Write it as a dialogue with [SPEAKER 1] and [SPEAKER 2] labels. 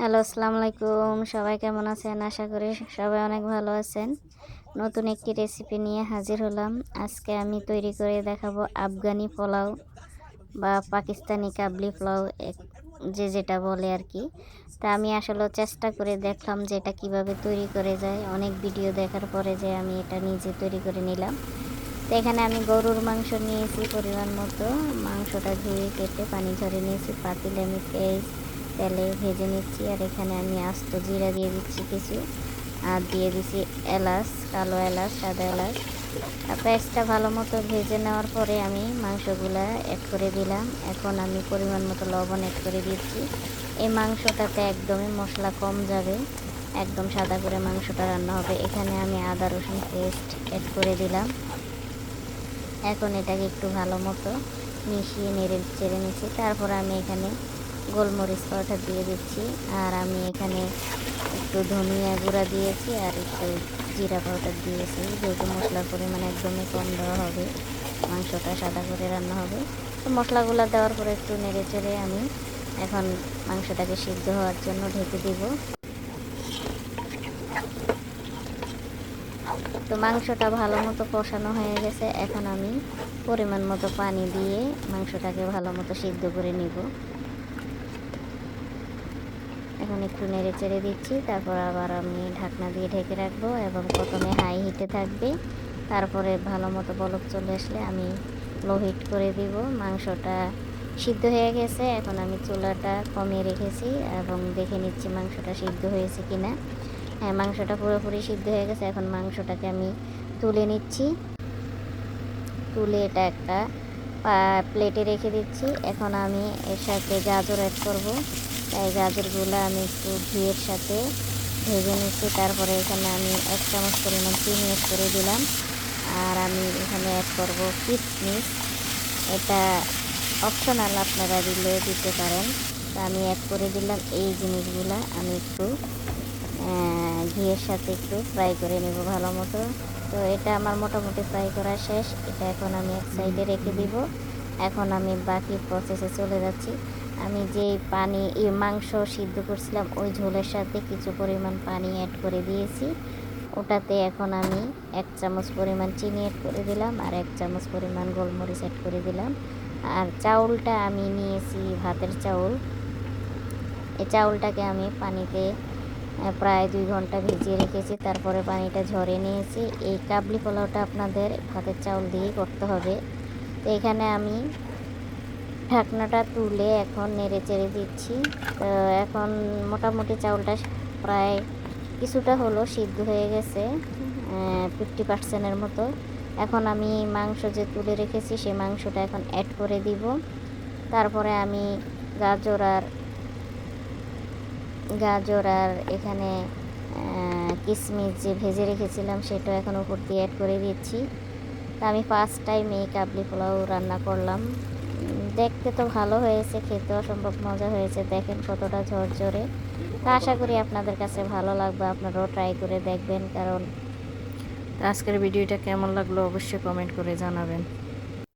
[SPEAKER 1] Hello, আসসালামু আলাইকুম। সবাই কেমন আছেন? আশা করি সবাই অনেক ভালো আছেন। নতুন একটি রেসিপি নিয়ে হাজির হলাম। আজকে আমি তৈরি করে দেখাবো আফগানি পোলাও বা পাকিস্তানি কাবলি পোলাও যে যেটা বলে আর কি। তা আমি আসলে চেষ্টা করে দেখলাম যে এটা কীভাবে তৈরি করে যায়। অনেক ভিডিও দেখার পরে যে আমি এটা নিজে তৈরি করে নিলাম। তো এখানে আমি গরুর মাংস নিয়েছি পরিমাণ মতো। মাংসটা ধুয়ে কেটে পানি ঝরে নিয়েছি। পাতিলে আমি পেঁয়াজ তেলে ভেজে নিচ্ছি। আর এখানে আমি আস্ত জিরা দিয়ে দিচ্ছি কিছু। আর দিয়ে দিচ্ছি এলাচ, কালো এলাচ, সাদা এলাচ। পেঁয়াজটা ভালো মতো ভেজে নেওয়ার পরে আমি মাংসগুলা অ্যাড করে দিলাম। এখন আমি পরিমাণ মতো লবণ অ্যাড করে দিচ্ছি। এই মাংসটাতে একদমই মশলা কম যাবে। একদম সাদা করে মাংসটা রান্না হবে। এখানে আমি আদা, রসুন পেস্ট অ্যাড করে দিলাম। এখন এটাকে একটু ভালো মতো মিশিয়ে নেড়ে চেড়ে নিচ্ছি। তারপর আমি এখানে গোলমরিচ পাউডার দিয়ে দিচ্ছি। আর আমি এখানে একটু ধনিয়া গুঁড়া দিয়েছি আর একটু জিরা পাউডার দিয়েছি। যেহেতু মশলার পরিমাণ একদমই কম দেওয়া হবে, মাংসটা সাদা করে রান্না হবে। তো মশলাগুলো দেওয়ার পরে একটু নেড়ে চেড়ে আমি এখন মাংসটাকে সিদ্ধ হওয়ার জন্য ঢেকে দিব। তো মাংসটা ভালো মতো কষানো হয়ে গেছে। এখন আমি পরিমাণ মতো পানি দিয়ে মাংসটাকে ভালো মতো সিদ্ধ করে নিব। এখন একটু নেড়ে চেড়ে দিচ্ছি, তারপর আবার আমি ঢাকনা দিয়ে ঢেকে রাখব এবং প্রথমে হাই হিটে থাকবে। তারপরে ভালো মতো বলক চলে আসলে আমি লো হিট করে দিব। মাংসটা সিদ্ধ হয়ে গেছে, এখন আমি চুলাটা কমিয়ে রেখেছি এবং দেখে নিচ্ছি মাংসটা সিদ্ধ হয়েছে কি না হ্যাঁ মাংসটা পুরোপুরি সিদ্ধ হয়ে গেছে, এখন মাংসটাকে আমি তুলে নিচ্ছি। তুলে এটা একটা প্লেটে রেখে দিচ্ছি। এখন আমি এর সাথে গাজর অ্যাড করব। তাই গাজরগুলো আমি একটু ঘিয়ের সাথে ভেজে নিচ্ছি। তারপরে এখানে আমি এক চামচ পরিমাণ চিনি অ্যাড করে দিলাম। আর আমি এখানে অ্যাড করব কিশমিশ এটা অপশনাল আপনারা দিলে দিতে পারেন। তা আমি অ্যাড করে দিলাম এই জিনিসগুলো। আমি একটু ঘিয়ের সাথে একটু ফ্রাই করে নেব ভালো মতো তো এটা আমার মোটামুটি ফ্রাই করা শেষ। এটা এখন আমি এক সাইডে রেখে দিব। এখন আমি বাকি প্রসেসে চলে যাচ্ছি। আমি যে পানি, এই মাংস সিদ্ধ করছিলাম, ওই ঝোলের সাথে কিছু পরিমাণ পানি অ্যাড করে দিয়েছি। ওটাতে এখন আমি এক চামচ পরিমাণ চিনি অ্যাড করে দিলাম আর এক চামচ পরিমাণ গোলমরিচ অ্যাড করে দিলাম। আর চাউলটা আমি নিয়েছি, ভাতের চাউল। এই চাউলটাকে আমি পানিতে প্রায় দুই ঘণ্টা ভিজিয়ে রেখেছি, তারপরে পানিটা ঝরে নিয়েছি। এই কাবলি পোলাওটা আপনাদের ভাতের চাউল দিয়েই করতে হবে। তো এখানে আমি ঢাকনাটা তুলে এখন নেড়ে চেড়ে দিচ্ছি। এখন মোটামুটি চাউলটা প্রায় কিছুটা হলো সিদ্ধ হয়ে গেছে ফিফটি পার্সেন্টের মতো। এখন আমি মাংস যে তুলে রেখেছি সেই মাংসটা এখন অ্যাড করে দিব। তারপরে আমি গাজর আর গাজর আর এখানে কিশমিশ যে ভেজে রেখেছিলাম, সেটা এখন উপর দিয়ে অ্যাড করে দিচ্ছি। তা আমি ফার্স্ট টাইম এই কাবলি পোলাও রান্না করলাম। দেখতে তো ভালো হয়েছে খেতে অসম্ভব মজা হয়েছে। দেখেন কতটা ঝরঝরে। তা আশা করি আপনাদের কাছে ভালো লাগবে, আপনারাও ট্রাই করে দেখবেন, কারণ
[SPEAKER 2] আজকের ভিডিওটা কেমন লাগল অবশ্যই কমেন্ট করে জানাবেন।